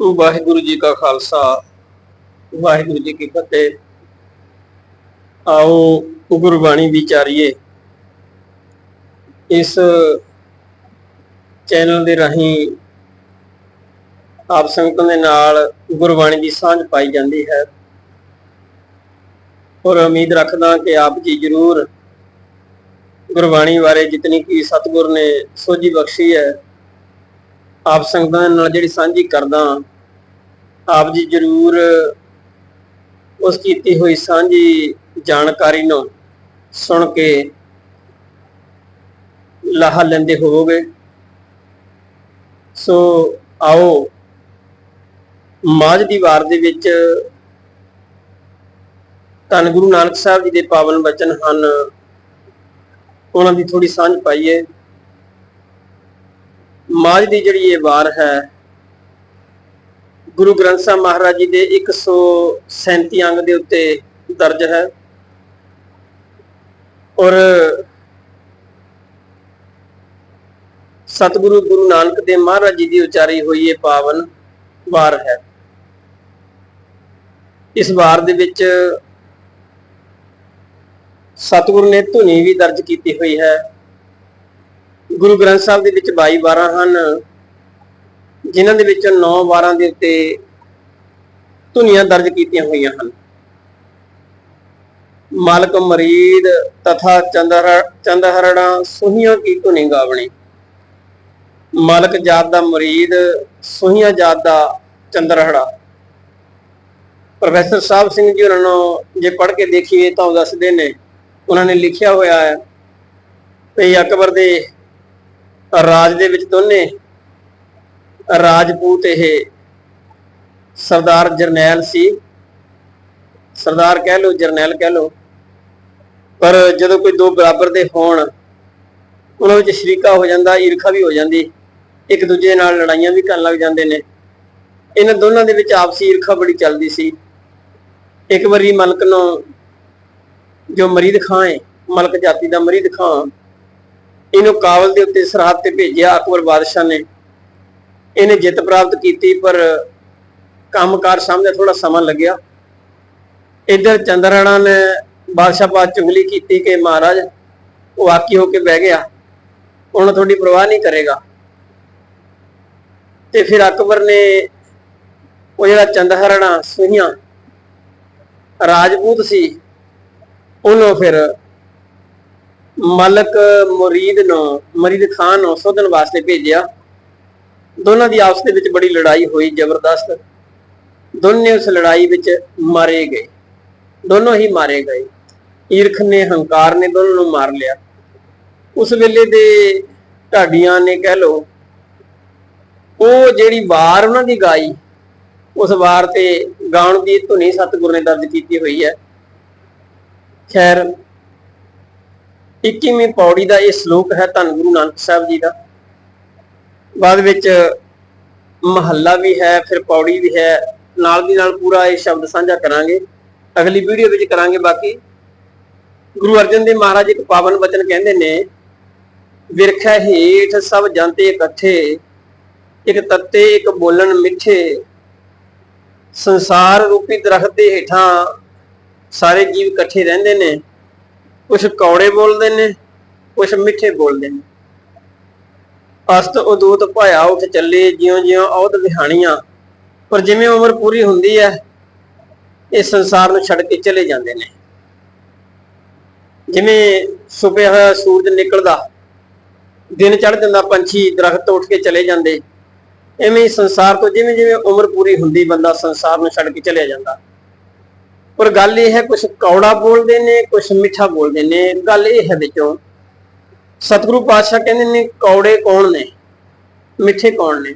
ਵਾਹਿਗੁਰੂ ਜੀ ਕਾ ਖਾਲਸਾ, ਵਾਹਿਗੁਰੂ ਜੀ ਕੀ ਫਤਿਹ। ਆਓ ਗੁਰਬਾਣੀ ਵਿਚਾਰੀਏ। ਇਸ ਚੈਨਲ ਦੇ ਰਾਹੀਂ ਆਪ ਸੰਗਤਾਂ ਦੇ ਨਾਲ ਗੁਰਬਾਣੀ ਦੀ ਸਾਂਝ ਪਾਈ ਜਾਂਦੀ ਹੈ। ਔਰ ਉਮੀਦ ਰੱਖਦਾ ਕਿ ਆਪ ਜੀ ਜਰੂਰ ਗੁਰਬਾਣੀ ਬਾਰੇ ਜਿਤਨੀ ਕੀ ਸਤਿਗੁਰ ਨੇ ਸੋਝੀ ਬਖਸ਼ੀ ਹੈ ਆਪ ਸੰਗਤਾਂ ਦੇ ਨਾਲ ਜਿਹੜੀ ਸਾਂਝੀ ਕਰਦਾ ਆਪ ਜੀ ਜਰੂਰ ਉਸ ਕੀਤੀ ਹੋਈ ਸਾਂਝੀ ਜਾਣਕਾਰੀ ਨੂੰ ਸੁਣ ਕੇ ਲਾਹਾ ਲੈਂਦੇ ਹੋਵੋਗੇ। ਸੋ ਆਓ, ਮਾਝ ਦੀ ਵਾਰ ਦੇ ਵਿੱਚ ਧੰਨ ਗੁਰੂ ਨਾਨਕ ਸਾਹਿਬ ਜੀ ਦੇ ਪਾਵਨ ਬਚਨ ਹਨ। ਉਹਨਾਂ ਦੀ ਥੋੜੀ ਸਾਂਝ ਪਾਈਏ। ਮਾਝ ਦੀ ਜਿਹੜੀ ਇਹ ਵਾਰ ਹੈ, ਗੁਰੂ ਗ੍ਰੰਥ ਸਾਹਿਬ ਮਹਾਰਾਜ ਜੀ ਦੇ 137 ਅੰਗ ਦੇ ਉੱਤੇ ਦਰਜ ਹੈ। ਔਰ ਸਤਿਗੁਰੂ ਗੁਰੂ ਨਾਨਕ ਦੇਵ ਮਹਾਰਾਜ ਜੀ ਦੀ ਉਚਾਰੀ ਹੋਈ ਇਹ ਪਾਵਨ ਵਾਰ ਹੈ। ਇਸ ਵਾਰ ਦੇ ਵਿੱਚ ਸਤਿਗੁਰੂ ਨੇ ਧੁਨੀ ਵੀ ਦਰਜ ਕੀਤੀ ਹੋਈ ਹੈ। ਗੁਰੂ ਗ੍ਰੰਥ ਸਾਹਿਬ ਦੇ ਵਿੱਚ 22 ਵਾਰਾਂ ਹਨ, ਜਿਨ੍ਹਾਂ ਦੇ ਵਿੱਚ 9 ਵਾਰਾਂ ਦੇ ਉੱਤੇ ਧੁਨੀਆਂ ਦਰਜ ਕੀਤੀਆਂ ਹੋਈਆਂ ਹਨ। ਮਾਲਕ ਮਰੀਦ ਤਥਾ ਚੰਦਹਰੜਾ ਸੁਹੀਆਂ ਕੀ ਧੁਨੀ ਗਾਵਣੀ। ਮਾਲਕ ਜਾਤ ਦਾ ਮਰੀਦ ਸੁਹੀਆਂ ਜਾਤ ਦਾ ਚੰਦਰਹੜਾ। ਪ੍ਰੋਫੈਸਰ ਸਾਹਿਬ ਸਿੰਘ ਜੀ ਉਹਨਾਂ ਨੂੰ ਜੇ ਪੜ੍ਹ ਕੇ ਦੇਖੀਏ ਤਾਂ ਉਹ ਦੱਸਦੇ ਨੇ, ਉਹਨਾਂ ਨੇ ਲਿਖਿਆ ਹੋਇਆ ਹੈ ਤੇ ਅਕਬਰ ਦੇ ਰਾਜ ਦੇ ਵਿੱਚ ਦੋਨੇ ਰਾਜਪੂਤ ਇਹ ਸਰਦਾਰ ਜਰਨੈਲ ਸੀ। ਸਰਦਾਰ ਕਹਿ ਲਓ, ਜਰਨੈਲ ਕਹਿ ਲਓ। ਪਰ ਜਦੋਂ ਕੋਈ ਦੋ ਬਰਾਬਰ ਦੇ ਹੋਣ, ਉਹਨਾਂ ਵਿੱਚ ਸ਼ਰੀਕਾ ਹੋ ਜਾਂਦਾ, ਈਰਖਾ ਵੀ ਹੋ ਜਾਂਦੀ। ਇੱਕ ਦੂਜੇ ਨਾਲ ਲੜਾਈਆਂ ਵੀ ਕਰਨ ਲੱਗ ਜਾਂਦੇ ਨੇ। ਇਹਨਾਂ ਦੋਨਾਂ ਦੇ ਵਿੱਚ ਆਪਸੀ ਈਰਖਾ ਬੜੀ ਚੱਲਦੀ ਸੀ। ਇੱਕ ਵਾਰੀ ਮਲਕ ਨੂੰ ਜੋ ਮਰੀਦ ਖਾਂ ਹੈ ਮਲਕ ਜਾਤੀ ਦਾ ਮਰੀਦ ਖਾਂ ਇਹਨੂੰ ਕਾਬਲ ਦੇ ਉੱਤੇ ਸਰਹੱਦ ਤੇ ਭੇਜਿਆ, ਅਕਬਰ ਬਾਦਸ਼ਾਹ ਨੇ। ਇਹਨੇ ਜਿੱਤ ਪ੍ਰਾਪਤ ਕੀਤੀ, ਪਰ ਕੰਮਕਾਰ ਸਾਹਮਣੇ ਥੋੜਾ ਸਮਾਂ ਲੱਗਿਆ। ਇੱਧਰ ਚੰਦਰਾਣਾ ਨੇ ਬਾਦਸ਼ਾਹ ਪਾਸ ਚੁਗਲੀ ਕੀਤੀ ਕਿ ਮਹਾਰਾਜ, ਉਹ ਆਕੀ ਹੋ ਕੇ ਬਹਿ ਗਿਆ। ਹੁਣ ਤੁਹਾਡੀ ਪਰਵਾਹ ਨਹੀਂ ਕਰੇਗਾ। ਤੇ ਫਿਰ ਅਕਬਰ ਨੇ ਉਹ ਜਿਹੜਾ ਚੰਦਹਰਣਾ ਸੁਹੀਆਂ ਰਾਜਪੂਤ ਸੀ, ਉਹਨੂੰ ਫਿਰ ਮਾਲਕ ਮੁਰੀਦ ਨੂੰ, ਮਰੀਦ ਖਾਨ ਨੂੰ ਸੋਧਣ ਵਾਸਤੇ ਭੇਜਿਆ। ਦੋਨਾਂ ਦੀ ਆਪਸ ਦੇ ਵਿੱਚ ਬੜੀ ਲੜਾਈ ਹੋਈ, ਜ਼ਬਰਦਸਤ। ਦੋਨੇ ਉਸ ਲੜਾਈ ਵਿੱਚ ਮਾਰੇ ਗਏ। ਦੋਨੋਂ ਹੀ ਮਾਰੇ ਗਏ। ਈਰਖ ਨੇ, ਹੰਕਾਰ ਨੇ ਦੋਨਾਂ ਨੂੰ ਮਾਰ ਲਿਆ। ਉਸ ਵੇਲੇ ਦੇ ਢਾਡੀਆਂ ਨੇ ਕਹਿ ਲੋ ਉਹ ਜਿਹੜੀ ਵਾਰ ਉਹਨਾਂ ਦੀ ਗਾਈ, ਉਸ ਵਾਰ ਤੇ ਗਾਉਣ ਦੀ ਧੁਨੀ ਸਤਿਗੁਰ ਨੇ ਦਰਜ ਕੀਤੀ ਹੋਈ ਹੈ। ਖੈਰ 21ਵੀਂ ਪੌੜੀ ਦਾ ਇਹ ਸ਼ਲੋਕ ਹੈ ਧੰਨ ਗੁਰੂ ਨਾਨਕ ਸਾਹਿਬ ਜੀ ਦਾ? ਬਾਅਦ ਵਿੱਚ ਮਹੱਲਾ ਵੀ ਹੈ, ਫਿਰ ਪੌੜੀ ਵੀ ਹੈ, ਨਾਲ ਦੀ ਨਾਲ ਪੂਰਾ ਇਹ ਸ਼ਬਦ ਸਾਂਝਾ ਕਰਾਂਗੇ। ਅਗਲੀ ਵੀਡੀਓ ਵਿੱਚ ਕਰਾਂਗੇ ਬਾਕੀ। ਗੁਰੂ ਅਰਜਨ ਦੇਵ ਮਹਾਰਾਜ ਇੱਕ ਪਾਵਨ ਵਚਨ ਕਹਿੰਦੇ ਨੇ, ਵਿਰਖੈ ਹੇਠ ਸਭ ਜੰਤੇ ਇਕੱਠੇ, ਇੱਕ ਤੱਤੇ, ਇੱਕ ਬੋਲਣ ਮਿੱਠੇ, ਸੰਸਾਰ ਰੂਪੀ ਦਰਖਤ ਦੇ ਹੇਠਾਂ ਸਾਰੇ ਜੀਵ ਇਕੱਠੇ ਰਹਿੰਦੇ ਨੇ। ਕੁਝ ਕੌੜੇ ਬੋਲਦੇ ਨੇ ਕੁਝ ਮਿੱਠੇ ਬੋਲਦੇ ਨੇ। ਅਸਤ ਉਦੂਤ ਭਾਇਆ ਉੱਠ ਚੱਲੇ ਜਿਉਂ ਜਿਉਂ ਔਦ ਵਿਹਾਣੀਆਂ। ਪਰ ਜਿਵੇਂ ਉਮਰ ਪੂਰੀ ਹੁੰਦੀ ਹੈ, ਇਹ ਸੰਸਾਰ ਨੂੰ ਛੱਡ ਕੇ ਚਲੇ ਜਾਂਦੇ ਨੇ। ਜਿਵੇਂ ਸੁਬਹ ਹੋਇਆ ਸੂਰਜ ਨਿਕਲਦਾ, ਦਿਨ ਚੜ ਜਾਂਦਾ, ਪੰਛੀ ਦਰਖਤ ਉੱਠ ਕੇ ਚਲੇ ਜਾਂਦੇ। ਐਵੇਂ ਹੀ ਸੰਸਾਰ ਤੋਂ ਜਿਵੇਂ ਜਿਵੇਂ ਉਮਰ ਪੂਰੀ ਹੁੰਦੀ, ਬੰਦਾ ਸੰਸਾਰ ਨੂੰ ਛੱਡ ਕੇ ਚਲਿਆ ਜਾਂਦਾ। ਪਰ ਗੱਲ ਇਹ ਹੈ ਕੁਝ ਕੌੜਾ ਬੋਲਦੇ ਨੇ ਕੁਝ ਮਿੱਠਾ ਬੋਲਦੇ ਨੇ। ਗੱਲ ਇਹ ਹੈ ਵਿੱਚੋਂ, ਸਤਿਗੁਰੂ ਪਾਤਸ਼ਾਹ ਕਹਿੰਦੇ ਨੇ, ਕੌੜੇ ਕੌਣ ਨੇ? ਮਿੱਠੇ ਕੌਣ ਨੇ?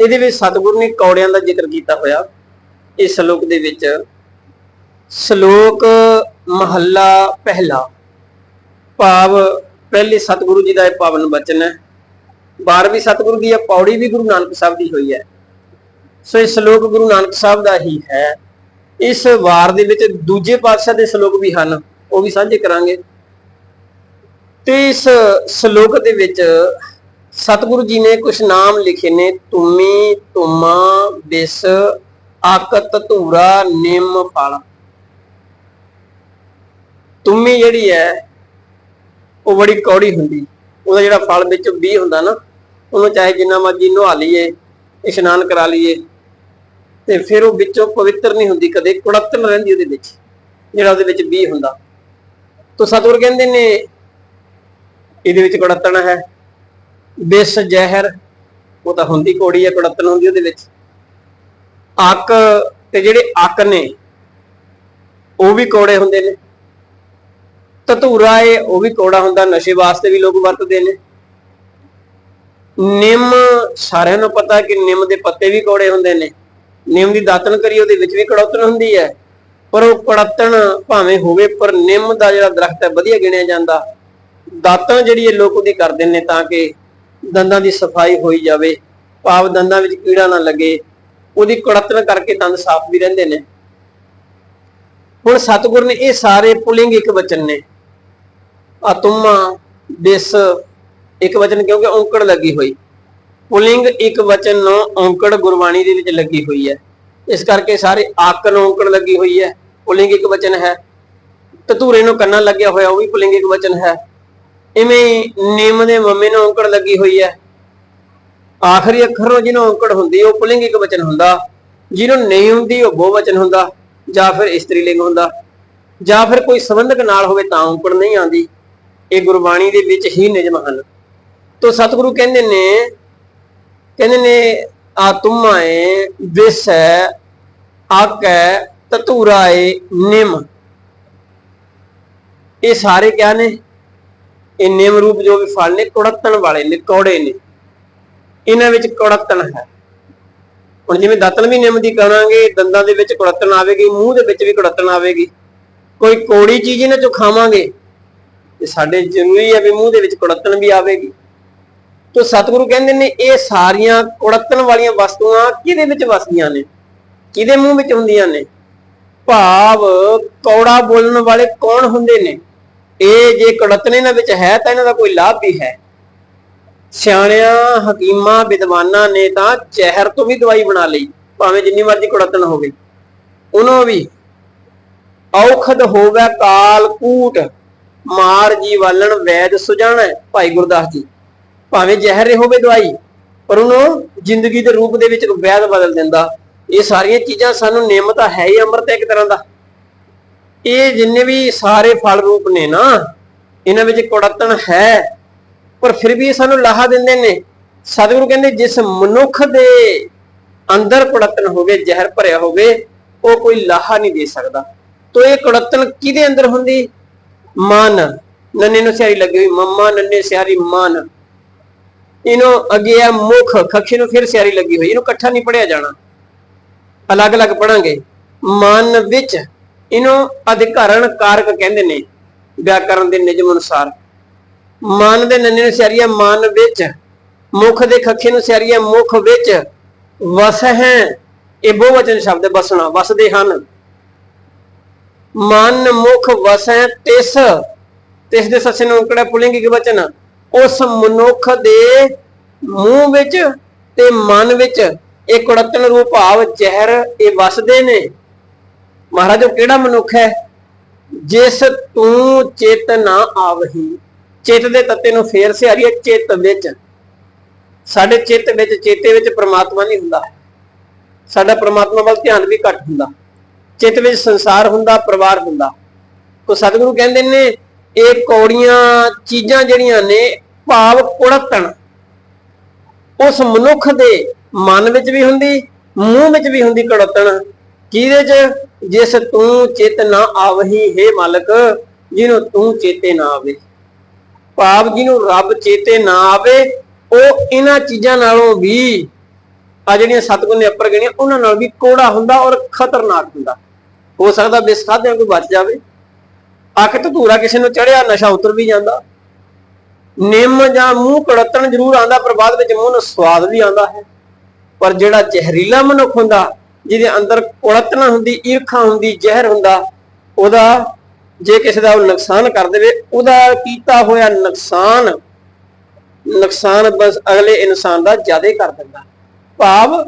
ਇਹਦੇ ਵਿੱਚ ਸਤਿਗੁਰੂ ਨੇ ਕੌੜਿਆਂ ਦਾ ਜ਼ਿਕਰ ਕੀਤਾ ਹੋਇਆ। ਇਸ ਸ਼ਲੋਕ ਦੇ ਵਿੱਚ, ਸ਼ਲੋਕ ਮਹੱਲਾ ਪਹਿਲਾ, ਭਾਵ ਪਹਿਲੇ ਸਤਿਗੁਰੂ ਜੀ ਦਾ ਇਹ ਪਾਵਨ ਬਚਨ ਹੈ। 12ਵੀਂ ਸਤਿਗੁਰੂ ਦੀ ਇਹ ਪੌੜੀ ਵੀ ਗੁਰੂ ਨਾਨਕ ਸਾਹਿਬ ਦੀ ਹੋਈ ਹੈ। ਸੋ ਇਹ ਸ਼ਲੋਕ ਗੁਰੂ ਨਾਨਕ ਸਾਹਿਬ ਦਾ ਹੀ ਹੈ। ਇਸ ਵਾਰ ਦੇ ਵਿੱਚ ਦੂਜੇ ਪਾਤਸ਼ਾਹ ਦੇ ਸ਼ਲੋਕ ਵੀ ਹਨ, ਉਹ ਵੀ ਸਾਂਝੇ ਕਰਾਂਗੇ। ਤੇ ਇਸ ਸ਼ਲੋਕ ਦੇ ਵਿੱਚ ਸਤਿਗੁਰੂ ਜੀ ਨੇ ਕੁਝ ਨਾਮ ਲਿਖੇ ਨੇ, ਤੁਮੀ, ਤੁਮਾ, ਬਿਸ, ਆਕਤ, ਧੂਰਾ, ਨਿੰਮ ਫਲ ਤੁਮੀ ਜਿਹੜੀ ਹੈ, ਉਹ ਬੜੀ ਕੌੜੀ ਹੁੰਦੀ। ਉਹਦਾ ਜਿਹੜਾ ਫਲ ਵਿੱਚ ਵੀ ਹੁੰਦਾ ਨਾ, ਉਹਨੂੰ ਚਾਹੇ ਜਿੰਨਾ ਮਰਜ਼ੀ ਨਹਾ ਲਈਏ, ਇਸ਼ਨਾਨ ਕਰਾ ਲਈਏ ਤੇ ਫਿਰ ਉਹ ਵਿੱਚੋਂ ਪਵਿੱਤਰ ਨਹੀਂ ਹੁੰਦੀ, ਕਦੇ ਕੁੜੱਤਣ ਰਹਿੰਦੀ ਉਹਦੇ ਵਿੱਚ, ਜਿਹੜਾ ਉਹਦੇ ਵਿੱਚ ਵੀ ਹੁੰਦਾ। ਤੋ ਸਤਿਗੁਰ ਕਹਿੰਦੇ ਨੇ, ਇਹਦੇ ਵਿੱਚ ਕੁੜੱਤਣ ਹੈ। ਬਿਸ ਜ਼ਹਿਰ, ਉਹ ਤਾਂ ਹੁੰਦੀ ਕੋੜੀ ਹੈ ਕੁੜੱਤਣ ਹੁੰਦੀ ਉਹਦੇ ਵਿੱਚ। ਅੱਕ ਤੇ ਜਿਹੜੇ ਅੱਕ ਨੇ, ਉਹ ਵੀ ਕੋੜੇ ਹੁੰਦੇ ਨੇ। ਧਤੂਰਾ ਏ, ਉਹ ਵੀ ਕੋੜਾ ਹੁੰਦਾ, ਨਸ਼ੇ ਵਾਸਤੇ ਵੀ ਲੋਕ ਵਰਤਦੇ ਨੇ। ਨਿੰਮ, ਸਾਰਿਆਂ ਨੂੰ ਪਤਾ ਕਿ ਨਿੰਮ ਦੇ ਪੱਤੇ ਵੀ ਕੋੜੇ ਹੁੰਦੇ ਨੇ। ਨਿੰਮ ਦੀ ਦਾਤਣ ਕਰੀ, ਉਹਦੇ ਵਿੱਚ ਵੀ ਕੜੌਤਣ ਹੁੰਦੀ ਹੈ। ਪਰ ਉਹ ਕੜਤਣ ਭਾਵੇਂ ਹੋਵੇ, ਪਰ ਨਿੰਮ ਦਾ ਜਿਹੜਾ ਦਰਖਤ ਹੈ, ਵਧੀਆ ਗਿਣਿਆ ਜਾਂਦਾ। ਦਾਤਣ ਜਿਹੜੀ ਇਹ ਲੋਕ ਉਹਦੀ ਕਰਦੇ ਨੇ ਤਾਂ ਕਿ ਦੰਦਾਂ ਦੀ ਸਫ਼ਾਈ ਹੋਈ ਜਾਵੇ। ਭਾਵ ਦੰਦਾਂ ਵਿੱਚ ਕੀੜਾ ਨਾ ਲੱਗੇ। ਉਹਦੀ ਕੜਤਣ ਕਰਕੇ ਦੰਦ ਸਾਫ਼ ਵੀ ਰਹਿੰਦੇ ਨੇ। ਹੁਣ ਸਤਿਗੁਰ ਨੇ ਇਹ ਸਾਰੇ ਪੁਲਿੰਗ ਇੱਕ ਵਚਨ ਨੇ। ਅਤੁਮਾ ਦਿਸ ਇੱਕ ਵਚਨ ਕਿਉਂਕਿ ਔਂਕੜ ਲੱਗੀ ਹੋਈ। ਪੁਲਿੰਗ ਇੱਕ ਵਚਨ ਨੂੰ ਔਂਕੜ ਗੁਰਬਾਣੀ ਦੇ ਵਿੱਚ ਲੱਗੀ ਹੋਈ ਹੈ। ਇਸ ਕਰਕੇ ਸਾਰੇ ਆਕ ਔਂਕੜ ਲੱਗੀ ਹੋਈ ਹੈ। ਪੁਲਿੰਗ ਇੱਕ ਵਚਨ ਹੈ। ਧਤੂਰੇ ਨੂੰ ਕੰਨਾ ਲੱਗਿਆ ਹੋਇਆ ਉਹ ਵੀ ਪੁਲਿੰਗ ਇੱਕ ਵਚਨ ਹੈ। ਇਵੇਂ ਹੀ ਦੇ ਮੰਮੇ ਨੂੰ ਔਂਕੜ ਲੱਗੀ ਹੋਈ ਹੈ। ਆਖਰੀ ਅੱਖਰ ਨੂੰ ਜਿਹਨੂੰ ਔਂਕੜ ਹੁੰਦੀ, ਉਹ ਪੁਲਿੰਗ ਇੱਕ ਵਚਨ ਹੁੰਦਾ। ਜਿਹਨੂੰ ਨਹੀਂ ਹੁੰਦੀ, ਉਹ ਬਹੁਵਚਨ ਹੁੰਦਾ। ਜਾਂ ਫਿਰ ਇਸਤਰੀ ਲਿੰਗ ਹੁੰਦਾ। ਜਾਂ ਫਿਰ ਕੋਈ ਸੰਬੰਧਕ ਨਾਲ ਹੋਵੇ ਤਾਂ ਔਂਕੜ ਨਹੀਂ ਆਉਂਦੀ। ਇਹ ਗੁਰਬਾਣੀ ਦੇ ਵਿੱਚ ਹੀ ਨਿਯਮ ਹਨ। ਤੋ ਸਤਿਗੁਰੂ ਕਹਿੰਦੇ ਨੇ ਕਹਿੰਦੇ ਨੇ ਆ ਤੁਮਾਏ ਵਿਸੈ ਆਕੈ ਤਤੂਰਾਏ ਨਿਮ। ਇਹ ਸਾਰੇ ਕਿਆ ਨੇ? ਇਹ ਨਿਮ ਰੂਪ ਜੋ ਵੀ ਫਲ ਨੇ, ਕੁੜੱਤਣ ਵਾਲੇ ਨੇ, ਕੌੜੇ ਨੇ। ਇਹਨਾਂ ਵਿੱਚ ਕੁੜੱਤਣ ਹੈ। ਹੁਣ ਜਿਵੇਂ ਦਾਤਨ ਵੀ ਨਿੰਮ ਦੀ ਕਰਾਂਗੇ, ਦੰਦਾਂ ਦੇ ਵਿੱਚ ਕੁੜੱਤਣ ਆਵੇਗੀ, ਮੂੰਹ ਦੇ ਵਿੱਚ ਵੀ ਕੁੜੱਤਣ ਆਵੇਗੀ। ਕੋਈ ਕੋੜੀ ਚੀਜ਼ ਇਹਨਾਂ ਚੋਂ ਖਾਵਾਂਗੇ। ਤੇ ਸਾਡੇ ਜ਼ਰੂਰੀ ਹੈ ਵੀ ਮੂੰਹ ਦੇ ਵਿੱਚ ਕੁੜੱਤਣ ਵੀ ਆਵੇਗੀ। ਤੋ ਸਤਿਗੁਰੂ ਕਹਿੰਦੇ ਨੇ, ਇਹ ਸਾਰੀਆਂ ਕੁੜੱਤਣ ਵਾਲੀਆਂ ਵਸਤੂਆਂ ਕਿਹਦੇ ਵਿੱਚ ਵਸਦੀਆਂ ਨੇ? ਕਿਹਦੇ ਮੂੰਹ ਵਿੱਚ ਹੁੰਦੀਆਂ ਨੇ? ਭਾਵ ਕੌੜਾ ਬੋਲਣ ਵਾਲੇ ਕੌਣ ਹੁੰਦੇ ਨੇ? ਇਹ ਜੇ ਕੁੜੱਤਣ ਇਹਨਾਂ ਵਿੱਚ ਹੈ, ਤਾਂ ਇਹਨਾਂ ਦਾ ਕੋਈ ਲਾਭ ਵੀ ਹੈ। ਸਿਆਣਿਆਂ, ਹਕੀਮਾਂ, ਵਿਦਵਾਨਾਂ ਨੇ ਤਾਂ ਜ਼ਹਿਰ ਤੋਂ ਵੀ ਦਵਾਈ ਬਣਾ ਲਈ, ਭਾਵੇਂ ਜਿੰਨੀ ਮਰਜ਼ੀ ਕੁੜੱਤਣ ਹੋਵੇ। ਉਹਨੂੰ ਵੀ, ਔਖਦ ਹੋਵੇ ਕਾਲ ਕੂਟ ਮਾਰ ਜੀ ਵਾਲਣ ਵੈਦ ਸੁਜਾਣਾ, ਭਾਈ ਗੁਰਦਾਸ ਜੀ। ਭਾਵੇਂ ਜ਼ਹਿਰ ਰਹੇ ਹੋਵੇ ਦਵਾਈ, ਪਰ ਉਹਨੂੰ ਜ਼ਿੰਦਗੀ ਦੇ ਰੂਪ ਦੇ ਵਿੱਚ ਵੈਦ ਬਦਲ ਦਿੰਦਾ। ਇਹ ਸਾਰੀਆਂ ਚੀਜ਼ਾਂ ਸਾਨੂੰ ਨਿਯਮ ਤਾਂ ਹੈ ਹੀ ਅੰਮ੍ਰਿਤ ਇੱਕ ਤਰ੍ਹਾਂ ਦਾ। ਇਹ ਜਿੰਨੇ ਵੀ ਸਾਰੇ ਫਲ ਰੂਪ ਨੇ ਨਾ, ਇਹਨਾਂ ਵਿੱਚ ਕੁੜੱਤਣ ਹੈ, ਪਰ ਫਿਰ ਵੀ ਇਹ ਸਾਨੂੰ ਲਾਹਾ ਦਿੰਦੇ ਨੇ। ਸਤਿਗੁਰੂ ਕਹਿੰਦੇ, ਜਿਸ ਮਨੁੱਖ ਦੇ ਅੰਦਰ ਕੁੜੱਤਣ ਹੋਵੇ ਜ਼ਹਿਰ ਭਰਿਆ ਹੋਵੇ ਉਹ ਕੋਈ ਲਾਹਾ ਨਹੀਂ ਦੇ ਸਕਦਾ। ਤੋ ਇਹ ਕੁੜੱਤਣ ਕਿਹਦੇ ਅੰਦਰ ਹੁੰਦੀ? ਮਨ। ਨੰਨੇ ਨੂੰ ਸਿਆਰੀ ਲੱਗੀ ਹੋਈ, ਮੰਮਾ, ਨੰਨੇ ਸਿਆਰੀ, ਮਨ। ਇਹਨੂੰ ਅੱਗੇ ਆ ਮੁਖ, ਖੱਖੀ ਨੂੰ ਫਿਰ ਸਿਆਰੀ ਲੱਗੀ ਹੋਈ, ਇਹਨੂੰ ਇਕੱਠਾ ਨਹੀਂ ਪੜਿਆ ਜਾਣਾ। ਅਲੱਗ-ਅਲੱਗ ਪੜਾਂਗੇ ਮਨ ਵਿੱਚ ਇਹਨੂੰ ਅਧਿਕਰਣ ਕਾਰਕ ਕਹਿੰਦੇ ਨੇ, ਵਿਆਕਰਨ ਦੇ ਨਿਯਮ ਅਨੁਸਾਰ। ਮਨ ਦੇ ਨੰਨੇ ਨੂੰ ਸਿਆਰੀਆ ਮਨ ਵਿੱਚ। ਮੁਖ ਦੇ ਖੱਖੇ ਨੂੰ ਸਿਆਰੀਆ ਮੁਖ ਵਿੱਚ। ਵਸ ਹੈ। ਇਹ ਬਹੁਵਚਨ ਸ਼ਬਦ ਵਸਣਾ, ਵਸਦੇ ਹਨ। ਮਨ, ਮੁਖ, ਵਸੈ ਤਿਸ। ਤਿਸ ਦੇ ਸੱਸੇ ਨੂੰ ਕਿਹੜਾ ਪੁਲਿੰਗੀ ਵਚਨ? ਉਸ ਮਨੁੱਖ ਦੇ ਮੂੰਹ ਵਿੱਚ ਤੇ ਮਨ ਵਿੱਚ ਇਹ ਕੁੜਤਨ ਰੂਪ ਭਾਵ ਜ਼ਹਿਰ ਇਹ ਵਸਦੇ ਨੇ। ਮਹਾਰਾਜ, ਉਹ ਕਿਹੜਾ ਮਨੁੱਖ ਹੈ? ਜਿਸ ਤੂੰ ਚਿਤ ਨਾ ਆਵਹੀ। ਚਿਤ ਦੇ ਤੱਤੇ ਨੂੰ ਫੇਰ ਸਿਆਰੀ ਹੈ ਚਿਤ ਵਿੱਚ। ਸਾਡੇ ਚਿੱਤ ਵਿੱਚ, ਚੇਤੇ ਵਿੱਚ ਪ੍ਰਮਾਤਮਾ ਨਹੀਂ ਹੁੰਦਾ। ਸਾਡਾ ਪ੍ਰਮਾਤਮਾ ਵੱਲ ਧਿਆਨ ਵੀ ਘੱਟ ਹੁੰਦਾ। ਚਿੱਤ ਵਿੱਚ ਸੰਸਾਰ ਹੁੰਦਾ, ਪਰਿਵਾਰ ਹੁੰਦਾ। ਕੋ ਸਤਿਗੁਰੂ ਕਹਿੰਦੇ ਨੇ ਇਹ ਕੌੜੀਆਂ ਚੀਜ਼ਾਂ ਜਿਹੜੀਆਂ ਨੇ ਭਾਵ ਕੁੜਤਣ। ਉਸ ਮਨੁੱਖ ਦੇ ਮਨ ਵਿੱਚ ਵੀ ਹੁੰਦੀ, ਮੂੰਹ ਵਿੱਚ ਵੀ ਹੁੰਦੀ ਕੁੜਤਣ। ਕਿਹਦੇ ਚ? ਜਿਸ ਤੂੰ ਚਿਤ ਨਾ ਆਵਹੀ, ਹੈ ਮਾਲਕ, ਜਿਹਨੂੰ ਤੂੰ ਚੇਤੇ ਨਾ ਆਵੇ। ਭਾਵ ਜਿਹਨੂੰ ਰੱਬ ਚੇਤੇ ਨਾ ਆਵੇ, ਉਹ ਇਹਨਾਂ ਚੀਜ਼ਾਂ ਨਾਲੋਂ ਵੀ ਆ ਜਿਹੜੀਆਂ ਸਤਗੁਰ ਨੇ ਅੱਪਰ ਗਣੀਆਂ ਉਹਨਾਂ ਨਾਲ ਵੀ ਕੋੜਾ ਹੁੰਦਾ ਔਰ ਖਤਰਨਾਕ ਹੁੰਦਾ। ਹੋ ਸਕਦਾ ਬਿਸ ਖਾਦਿਆਂ ਕੋਈ ਬਚ ਜਾਵੇ। ਅੱਖ ਧੂਰਾ ਕਿਸੇ ਨੂੰ ਚੜਿਆ, ਨਸ਼ਾ ਉਤਰ ਵੀ ਜਾਂਦਾ। ਨਿੰਮ ਜਾਂ ਮੂੰਹ ਕੜਤਣ ਜ਼ਰੂਰ ਆਂਦਾ ਪਰ ਬਾਅਦ ਵਿੱਚ ਮੂੰਹ ਨੂੰ ਸਵਾਦ ਵੀ ਆਂਦਾ ਹੈ। ਪਰ ਜਿਹੜਾ ਜ਼ਹਿਰੀਲਾ ਮਨੁੱਖ ਹੁੰਦਾ, ਜਿਹਦੇ ਅੰਦਰ ਕੁੜਤਣਾ ਹੁੰਦੀ, ਈਰਖਾ ਹੁੰਦੀ, ਜ਼ਹਿਰ ਹੁੰਦਾ, ਉਹਦਾ ਜੇ ਕਿਸੇ ਦਾ ਉਹ ਨੁਕਸਾਨ ਕਰ ਦੇਵੇ, ਉਹਦਾ ਕੀਤਾ ਹੋਇਆ ਨੁਕਸਾਨ ਨੁਕਸਾਨ ਬਸ ਅਗਲੇ ਇਨਸਾਨ ਦਾ ਜ਼ਿਆਦਾ ਕਰ ਦਿੰਦਾ। ਭਾਵ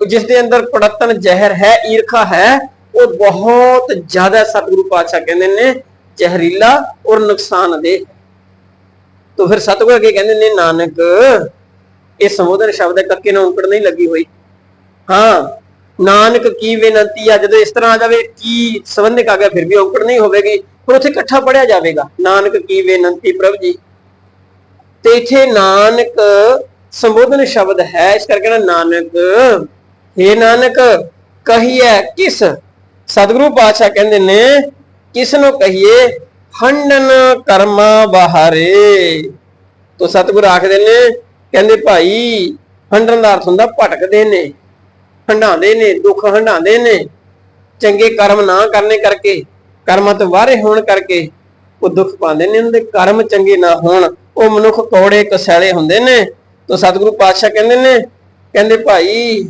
ਜਿਸ ਦੇ ਅੰਦਰ ਪੜਤਨ ਜ਼ਹਿਰ ਹੈ, ਈਰਖਾ ਹੈ, ਉਹ ਬਹੁਤ ਜ਼ਿਆਦਾ ਸਤਿਗੁਰੂ ਪਾਤਸ਼ਾਹ ਕਹਿੰਦੇ ਨੇ ਜ਼ਹਿਰੀਲਾ ਔਰ ਨੁਕਸਾਨਦੇਹ ਤੋ ਫਿਰ ਸਤਿਗੁਰੂ ਅੱਗੇ ਕਹਿੰਦੇ ਨੇ, ਨਾਨਕ, ਇਹ ਸੰਬੋਧਨ ਸ਼ਬਦ ਹੈ, ਕੱਕੇ ਨੂੰ ਔਂਕੜ ਨਹੀਂ ਲੱਗੀ ਹੋਈ। ਹਾਂ, ਨਾਨਕ ਕੀ ਬੇਨਤੀ ਆ, ਜਦੋਂ ਇਸ ਤਰ੍ਹਾਂ ਆ ਜਾਵੇ, ਕੀ ਸੰਬੰਧਿਕ ਆ ਗਿਆ, ਫਿਰ ਵੀ ਔਂਕੜ ਨਹੀਂ ਹੋਵੇਗੀ। ਫਿਰ ਉੱਥੇ ਇਕੱਠਾ ਪੜਿਆ ਜਾਵੇਗਾ, ਨਾਨਕ ਕੀ ਬੇਨਤੀ ਪ੍ਰਭ ਜੀ। ਤੇ ਇੱਥੇ ਨਾਨਕ ਸੰਬੋਧਨ ਸ਼ਬਦ ਹੈ, ਇਸ ਕਰਕੇ ਨਾ ਨਾਨਕ हे ਨਾਨਕ ਕਹੀਏ ਕਿਸ? ਸਤਿਗੁਰੂ ਪਾਤਸ਼ਾਹ ਕਹਿੰਦੇ ਨੇ ਕਿਸ ਨੂੰ ਕਹੀਏ? ਹੰਡਨ ਕਰਮਾ ਬਹਾਰੇ। ਤੋ ਸਤਿਗੁਰੂ ਆਖਦੇ ਨੇ, ਕਹਿੰਦੇ ਭਾਈ, ਹੰਡਣ ਦਾ ਅਰਥ ਹੁੰਦਾ ਭਟਕਦੇ ਨੇ, ਹੰਡਾਉਂਦੇ ਨੇ, ਦੁੱਖ ਹੰਡਾਉਂਦੇ ਨੇ, ਚੰਗੇ ਕਰਮ ਨਾ ਕਰਨੇ ਕਰਕੇ, ਕਰਮਾਂ ਤੋਂ ਵਾਰੇ ਹੋਣ ਕਰਕੇ, ਉਹ ਦੁੱਖ ਪਾਉਂਦੇ ਨੇ ਉਹਨਾਂ ਕਰਮ ਚੰਗੇ ਨਾ ਹੋਣ, ਉਹ ਮਨੁੱਖ ਕੌੜੇ ਕਸੈਲੇ ਹੁੰਦੇ ਨੇ। ਤੋ ਸਤਿਗੁਰੂ ਪਾਤਸ਼ਾਹ ਕਹਿੰਦੇ ਨੇ, ਕਹਿੰਦੇ ਭਾਈ,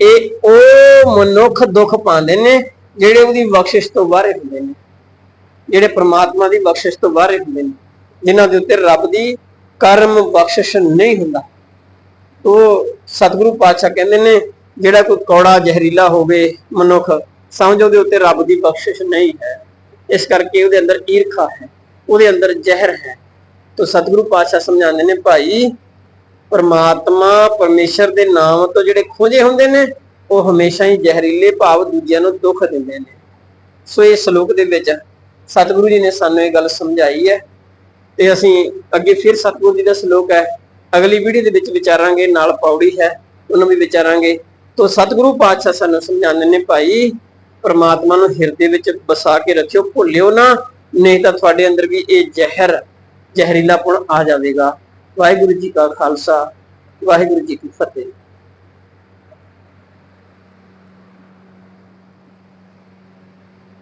ਇਹ ਉਹ ਮਨੁੱਖ ਦੁੱਖ ਪਾਉਂਦੇ ਨੇ, ਜਿਹੜੇ ਉਹਦੀ ਬਖਸ਼ਿਸ਼ ਤੋਂ ਬਾਹਰ ਹੁੰਦੇ ਨੇ। ਜਿਹੜੇ ਪ੍ਰਮਾਤਮਾ ਦੀ ਬਖਸ਼ਿਸ਼ ਤੋਂ ਬਾਹਰ ਹੁੰਦੇ ਨੇ, ਜਿਨ੍ਹਾਂ ਦੇ ਉੱਤੇ ਰੱਬ ਦੀ ਕਰਮ ਬਖਸ਼ਿਸ਼ ਨਹੀਂ ਹੁੰਦਾ। ਉਹ ਸਤਿਗੁਰੂ ਪਾਤਸ਼ਾਹ ਕਹਿੰਦੇ ਨੇ, ਜਿਹੜਾ ਕੋਈ ਕੌੜਾ ਜ਼ਹਿਰੀਲਾ ਹੋਵੇ ਮਨੁੱਖ, ਸਮਝੋ ਉਹਦੇ ਉੱਤੇ ਰੱਬ ਦੀ ਬਖਸ਼ਿਸ਼ ਨਹੀਂ ਹੈ। ਇਸ ਕਰਕੇ ਉਹਦੇ ਅੰਦਰ ਈਰਖਾ ਹੈ, ਉਹਦੇ ਅੰਦਰ ਜ਼ਹਿਰ ਹੈ। ਤੋ ਸਤਿਗੁਰੂ ਪਾਤਸ਼ਾਹ ਸਮਝਾਉਂਦੇ ਨੇ, ਭਾਈ, ਪਰਮਾਤਮਾ ਪਰਮੇਸ਼ਰ ਦੇ ਨਾਮ ਤੋਂ ਜਿਹੜੇ ਖੋਜੇ ਹੁੰਦੇ ਨੇ, ਉਹ ਹਮੇਸ਼ਾ ਹੀ ਜ਼ਹਿਰੀਲੇ ਭਾਵ ਦੂਜਿਆਂ ਨੂੰ ਦੁੱਖ ਦਿੰਦੇ ਨੇ। ਸੋ ਇਹ ਸ਼ਲੋਕ ਦੇ ਵਿੱਚ ਸਤਿਗੁਰੂ ਜੀ ਨੇ ਸਾਨੂੰ ਇਹ ਗੱਲ ਸਮਝਾਈ ਹੈ ਤੇ ਅਸੀਂ ਅੱਗੇ ਫਿਰ ਸਤਿਗੁਰੂ ਜੀ ਦਾ ਸ਼ਲੋਕ ਹੈ, ਅਗਲੀ ਵੀਡੀਓ ਦੇ ਵਿੱਚ ਵਿਚਾਰਾਂਗੇ ਨਾਲ ਪੌੜੀ ਹੈ, ਉਹਨੂੰ ਵੀ ਵਿਚਾਰਾਂਗੇ। ਤੋਂ ਸਤਿਗੁਰੂ ਪਾਤਸ਼ਾਹ ਸਾਨੂੰ ਸਮਝਾਉਂਦੇ ਨੇ ਭਾਈ, ਪਰਮਾਤਮਾ ਨੂੰ ਹਿਰਦੇ ਵਿੱਚ ਵਸਾ ਕੇ ਰੱਖਿਓ, ਭੁੱਲਿਓ ਨਾ, ਨਹੀਂ ਤਾਂ ਤੁਹਾਡੇ ਅੰਦਰ ਵੀ ਇਹ ਜ਼ਹਿਰ, ਜ਼ਹਿਰੀਲਾਪਣ ਆ ਜਾਵੇਗਾ। ਵਾਹਿਗੁਰੂ ਜੀ ਕਾ ਖਾਲਸਾ, ਵਾਹਿਗੁਰੂ ਜੀ ਕੀ ਫਤਿਹ।